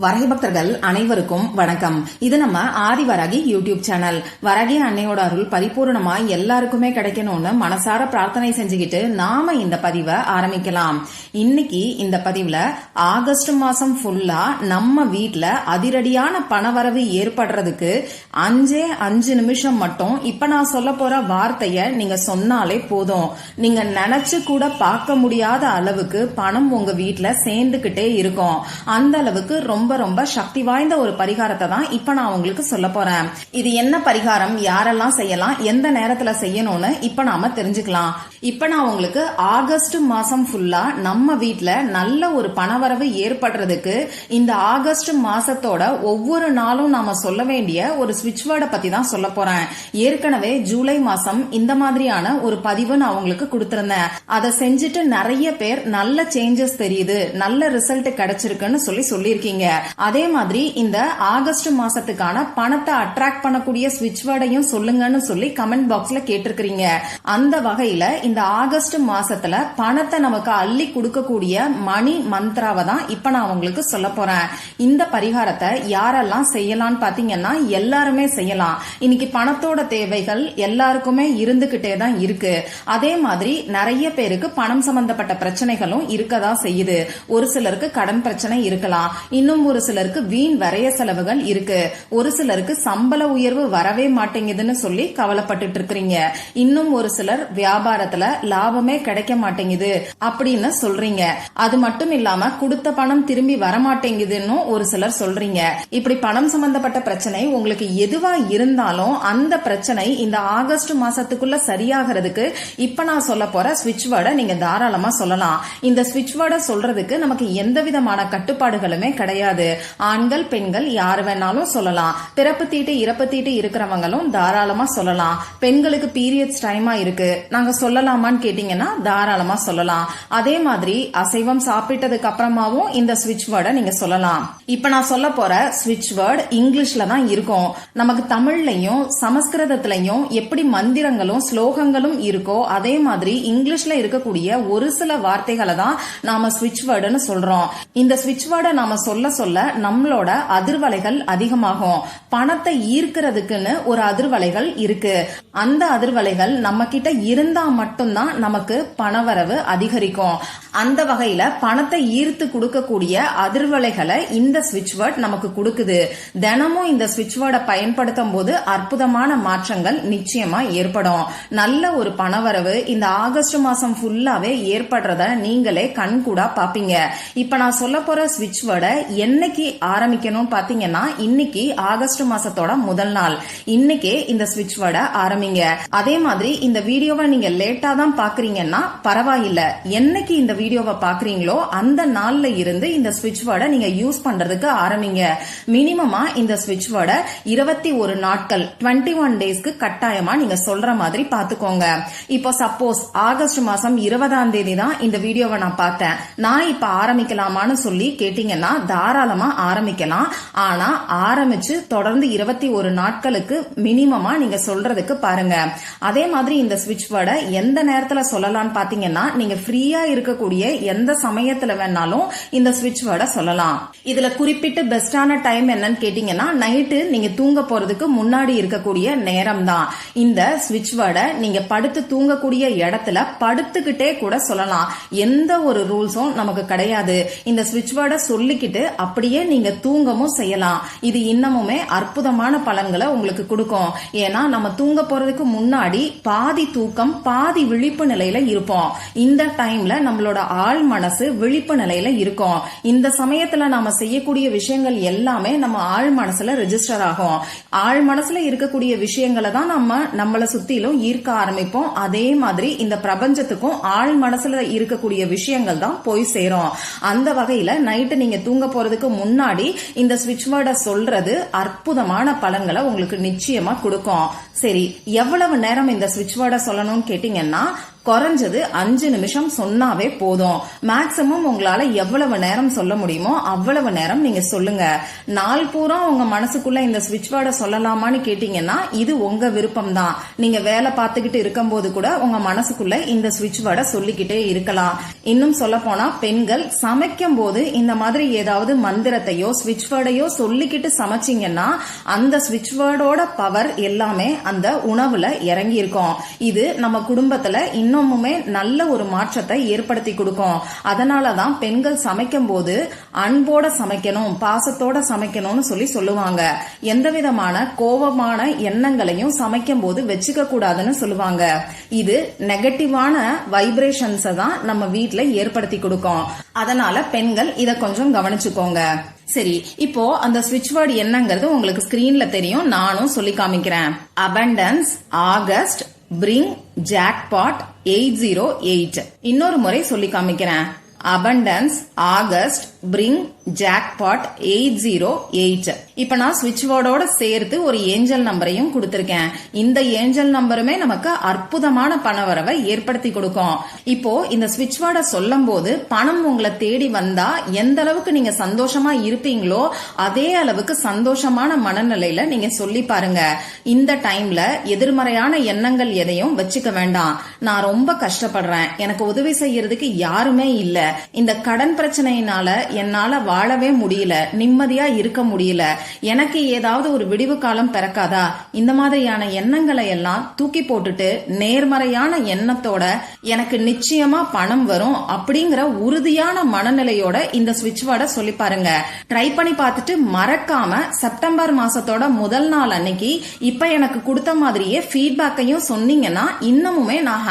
வரகி பக்தர்கள் அனைவருக்கும் வணக்கம். இது நம்ம ஆதி வரகி யூடியூப் சேனல் வரகி அன்னையோட அருள் பரிபூர்ணமா எல்லாருக்குமே கிடைக்கணும்னு மனசார பிரார்த்தனை செஞ்சுக்கிட்டு நாம இந்த பதிவை ஆரம்பிக்கலாம். இன்னைக்கு இந்த பதிவுல ஆகஸ்ட் மாசம் ஃபுல்லா நம்ம வீட்ல அதிரடியான பணவரவு ஏற்படுறதுக்கு அஞ்சே அஞ்சு நிமிஷம் மட்டும் இப்ப நான் சொல்ல போற வார்த்தைய நீங்க சொன்னாலே போதும். நீங்க நினைச்சு கூட பார்க்க முடியாத அளவுக்கு பணம் உங்க வீட்ல சேர்ந்துகிட்டே இருக்கும். அந்த அளவுக்கு ரொம்ப ரொம்ப ரொம்ப சக்தி வாய்ந்த ஒரு பரிகாரத்தை தான் இப்ப நான் உங்களுக்கு சொல்ல போறேன். இது என்ன பரிகாரம்? யாரெல்லாம் செய்யலாம்? எந்த நேரத்துல செய்யணும்னு இப்ப நாம தெரிஞ்சுக்கலாம். இப்ப நான் உங்களுக்கு ஆகஸ்ட் மாசம் ஃபுல்லா நம்ம வீட்ல நல்ல ஒரு பணவரவு ஏற்படுறதுக்கு இந்த ஆகஸ்ட் மாசத்தோட ஒவ்வொரு நாளும் நாம சொல்ல வேண்டிய ஒரு ஸ்விட்ச் வேர்டை பத்தி தான் சொல்ல போறேன். ஏற்கனவே ஜூலை மாசம் இந்த மாதிரியான ஒரு பதிவு நான் உங்களுக்கு கொடுத்திருந்தேன். அதை செஞ்சுட்டு நிறைய பேர் நல்ல சேஞ்சஸ் தெரியுது நல்ல ரிசல்ட் கிடைச்சிருக்குன்னு சொல்லி சொல்லியிருக்கீங்க. அதே மாதிரி இந்த ஆகஸ்ட் மாசத்துக்கான பணத்தை அட்ராக்ட் பண்ணக்கூடிய ஸ்விட்ச் வேர்டையும் சொல்லுங்கன்னு சொல்லி கமெண்ட் பாக்ஸ்ல கேட்டிருக்கிறீங்க. அந்த வகையில இந்த ஆகஸ்ட் மாசத்துல பணத்தை நமக்கு அள்ளி கொடுக்கக்கூடிய மணி மந்த்ராவை தான் இப்ப நான் உங்களுக்கு சொல்ல போறேன். இந்த பரிகாரத்தை யாரெல்லாம் செய்யலாம்னு பாத்தீங்கன்னா எல்லாருமே செய்யலாம். இன்னைக்கு பணத்தோட தேவைகள் எல்லாருக்குமே இருந்துகிட்டே தான் இருக்கு. அதே மாதிரி நிறைய பேருக்கு பணம் சம்பந்தப்பட்ட பிரச்சனைகளும் இருக்கதான் செய்யுது. ஒரு சிலருக்கு கடன் பிரச்சனை இருக்கலாம். இன்னும் ஒரு சிலருக்கு வீண் வரைய செலவுகள் இருக்கு. ஒரு சிலருக்கு சம்பள உயர்வு வரவே மாட்டேங்குதுன்னு சொல்லி கவலைப்பட்டுட்டு இருக்கிறீங்க. இன்னும் ஒரு சிலர் வியாபாரத்துல லாபமே கிடைக்க மாட்டேங்குது அப்படின்னு சொல்றீங்க. அது மட்டும் இல்லாம கொடுத்த பணம் திரும்பி வரமாட்டேங்குதுன்னு ஒரு சிலர் சொல்றீங்க. இப்படி பணம் சம்பந்தப்பட்ட பிரச்சனை உங்களுக்கு எதுவா இருந்தாலும் அந்த பிரச்சனை இந்த ஆகஸ்ட் மாசத்துக்குள்ள சரியாகிறதுக்கு இப்ப நான் சொல்ல போற ஸ்விட்ச் வேர்டை நீங்க தாராளமா சொல்லலாம். இந்த ஸ்விட்ச் வேர்டை சொல்றதுக்கு நமக்கு எந்த விதமான கட்டுப்பாடுகளுமே கிடையாது. ஆண்கள் பெண்கள் யார் வேணாலும் சொல்லலாம். பிறப்பு தீட்டு இறப்பு தீட்டு இருக்கிறவங்களும் தாராளமா சொல்லலாம். பெண்களுக்கு பீரியட்ஸ் டைமா இருக்கு. நாங்க சொல்லலாமான்னு கேட்டீங்கன்னா தாராளமா சொல்லலாம். அதே மாதிரி அசைவம் சாப்பிட்டதுக்கு அப்புறமாவும் இந்த ஸ்விட்ச் வேர்டை நீங்க சொல்லலாம். இப்ப நான் சொல்ல போற சுவிட்ச் வேர்டு இங்கிலீஷ்ல தான் இருக்கும். நமக்கு தமிழ்லையும் சமஸ்கிருதத்திலையும் எப்படி மந்திரங்களும் ஸ்லோகங்களும் இருக்கோ அதே மாதிரி இங்கிலீஷ்ல இருக்கக்கூடிய ஒரு சில வார்த்தைகளை தான் நாம சுவிட்ச் வேர்டுன்னு சொல்றோம். இந்த சுவிட்ச் வேர்டை நாம சொல்ல சொல்ல நம்மளோட அதிர்வலைகள் அதிகமாகும். பணத்தை ஈர்க்கிறதுக்குன்னு ஒரு அதிர்வலைகள் இருக்கு. அந்த அதிர்வலைகள் நம்ம கிட்ட இருந்தா மட்டும்தான் நமக்கு பணவரவு அதிகரிக்கும். அந்த வகையில பணத்தை ஈர்த்து கொடுக்கக்கூடிய அதிர்வலைகளை இந்த சுவிட்ச் வேர்ட் நமக்கு கொடுக்குது. தினமும் இந்த சுவிட்ச் வேர்டை பயன்படுத்தும் போது அற்புதமான மாற்றங்கள் நிச்சயமா ஏற்படும். நல்ல ஒரு பணவரவு இந்த ஆகஸ்ட் மாசம் ஃபுல்லாவே ஏற்படுறத நீங்களே கண்கூடா பாப்பீங்க. இப்ப நான் சொல்ல போற சுவிட்ச் வேர்டை என்னைக்கு ஆரம்பிக்கணும் பாத்தீங்கன்னா இன்னைக்கு ஆகஸ்ட் மாசத்தோட முதல் நாள். இன்னைக்கே இந்த ஸ்விட்ச் வேர்டை ஆரம்பிங்க. அதே மாதிரி இந்த வீடியோவை நீங்க லேட்டா தான் பாக்குறீங்கன்னா பரவாயில்ல. என்னைக்கு இந்த வீடியோவை பாக்குறீங்களோ அந்த நாள்ல இருந்து இந்த ஸ்விட்ச் வேர்டை நீங்க யூஸ் பண்றதுக்கு ஆரம்பிங்க. மினிமமா இந்த ஸ்விட்ச் வேர்டை இருபத்தி ஒரு நாட்கள் டுவெண்ட்டி ஒன் டேஸ்க்கு கட்டாயமா நீங்க சொல்ற மாதிரி பாத்துக்கோங்க. இப்போ சப்போஸ் ஆகஸ்ட் மாசம் இருபதாம் தேதி தான் இந்த வீடியோவை நான் பார்த்தேன். நான் இப்ப ஆரம்பிக்கலாமான்னு சொல்லி கேட்டீங்கன்னா தாராளமா ஆரம்பிக்கலாம். ஆனா ஆரம்பிச்சு தொடர்ந்து இருபத்தி ஒரு நாட்களுக்கு மினிமமா நீங்க சொல்றதுக்கு பாருங்க. அதே மாதிரி இந்த ஸ்விட்ச் வேர்டை எந்த நேரத்துல சொல்லலாம்னு பாத்தீங்கன்னா நீங்க ஃப்ரீயா இருக்கக்கூடிய எந்த சமயத்துல வேணாலும் இந்த ஸ்விட்ச் வேர்டை சொல்லலாம். இதுல குறிப்பிட்டு பெஸ்டான டைம் என்னன்னு கேட்டீங்கன்னா நைட்டு நீங்க தூங்க போறதுக்கு முன்னாடி இருக்கக்கூடிய நேரம் தான் இந்த ஸ்விட்ச் வேர்டை நீங்க படுத்து தூங்கக்கூடிய இடத்துல படுத்துக்கிட்டே கூட சொல்லலாம். எந்த ஒரு ரூல்ஸும் நமக்கு கிடையாது. இந்த ஸ்விட்ச் வேர்டை சொல்லிக்கிட்டு அப்படியே நீங்க தூங்கவும் செய்யலாம். இது இன்னமுமே அற்புதமான பலன்களை உங்களுக்கு கொடுக்கும். ஏன்னா நம்ம தூங்க போறதுக்கு முன்னாடி பாதி தூக்கம் பாதி விழிப்பு நிலையில இருப்போம். இந்த டைம்ல நம்மளோட ஆள் மனசு விழிப்பு நிலையில இருக்கும். இந்த சமயத்துல நாம செய்யக்கூடிய விஷயங்கள் எல்லாமே நம்ம ஆள் மனசுல ரெஜிஸ்டர் ஆகும். ஆள் மனசுல இருக்கக்கூடிய விஷயங்களை தான் நம்ம நம்மள சுத்திலும் ஈர்க்க ஆரம்பிப்போம். அதே மாதிரி இந்த பிரபஞ்சத்துக்கும் ஆள் மனசுல இருக்கக்கூடிய விஷயங்கள் தான் போய் சேரும். அந்த வகையில நைட்டு நீங்க தூங்க போறதுக்கு முன்னாடி இந்த ஸ்விட்ச் வேர்டை சொல்றது அற்புதமான பலன்களை உங்களுக்கு நிச்சயமா கொடுக்கும். சரி எவ்வளவு நேரம் இந்த ஸ்விட்ச் வேர்டை சொல்லணும்னு கேட்டீங்கன்னா குறைஞ்சது அஞ்சு நிமிஷம் சொன்னாவே போதும். மேக்சிமம் உங்களால எவ்வளவு நேரம் சொல்ல முடியுமோ அவ்வளவு நேரம் நீங்க சொல்லுங்க. நாள் பூரா உங்க மனசுக்குள்ள இந்த ஸ்விட்ச் வேர்டை சொல்லலாமான்னு கேட்டீங்கன்னா இது உங்க விருப்பம் தான் நீங்க வேலை பார்த்துக்கிட்டு இருக்கும்போது கூட உங்க மனசுக்குள்ள இந்த ஸ்விட்ச் வேர்டை சொல்லிக்கிட்டே இருக்கலாம். இன்னும் சொல்ல போனா பெண்கள் சமைக்கும் போது இந்த மாதிரி ஏதாவது மந்திரத்தையோ ஸ்விட்ச் வேர்டையோ சொல்லிக்கிட்டு சமைச்சீங்கன்னா அந்த ஸ்விட்ச் வேர்டோட பவர் எல்லாமே அந்த உணவுல இறங்கி இருக்கும் இது நம்ம குடும்பத்துல இன்னமுமே நல்ல ஒரு மாற்றத்தை ஏற்படுத்தி கொடுக்கும். அதனாலதான் பெண்கள் சமைக்கும் போது அன்போட சமைக்கணும் பாசத்தோட சமைக்கணும்னு சொல்லி சொல்லுவாங்க. எந்த விதமான கோபமான எண்ணங்களையும் சமைக்கும் போது வச்சுக்க கூடாதுன்னு சொல்லுவாங்க. இது நெகட்டிவான வைப்ரேஷன்ஸை தான் நம்ம வீட்டில் ஏற்படுத்தி கொடுக்கும். அதனால பெண்கள் இதை கொஞ்சம் கவனிச்சுக்கோங்க. சரி இப்போ அந்த சுவிட்ச் வேர்டு என்னங்கிறது உங்களுக்கு ஸ்கிரீன்ல தெரியும். நானும் சொல்லி காமிக்கிறேன். Abundance August bring jackpot eight zero eight இன்னொரு முறை சொல்லி காமிக்கிறேன். Abundance August bring jackpot eight zero eight இப்ப நான் சுவிட்ச் போர்டோட சேர்த்து ஒரு ஏஞ்சல் நம்பரையும் கொடுத்திருக்கேன். இந்த ஏஞ்சல் நம்பருமே நமக்கு அற்புதமான பணவரவை ஏற்படுத்தி கொடுக்கும். இப்போ இந்த சுவிட்ச் வேர்டை சொல்லும் போது பணம் உங்களை தேடி வந்தா எந்த அளவுக்கு நீங்க சந்தோஷமா இருப்பீங்களோ அதே அளவுக்கு சந்தோஷமான மனநிலையில நீங்க சொல்லி பாருங்க. இந்த டைம்ல எதிர்மறையான எண்ணங்கள் எதையும் வச்சுக்க வேண்டாம். நான் ரொம்ப கஷ்டப்படுறேன். எனக்கு உதவி செய்யறதுக்கு யாருமே இல்ல. இந்த கடன் பிரச்சனையினால என்னால வாழவே முடியல. நிம்மதியா இருக்க முடியல. எனக்கு ஏதாவது ஒரு விடிவு காலம் பிறக்காதா? இந்த மாதிரியான எண்ணங்களை எல்லாம் தூக்கி போட்டுட்டு நேர்மறையான எண்ணத்தோட எனக்கு நிச்சயமா பணம் வரும் அப்படிங்கிற உறுதியான மனநிலையோட இந்த ஸ்விட்ச் வேர்டை சொல்லி பாருங்க. ட்ரை பண்ணி பார்த்துட்டு மறக்காம செப்டம்பர் மாசத்தோட முதல் நாள் அன்னைக்கு இப்ப எனக்கு கொடுத்த மாதிரியே ஃபீட்பேக்கையும் சொன்னீங்கன்னா இன்னமுமே நான்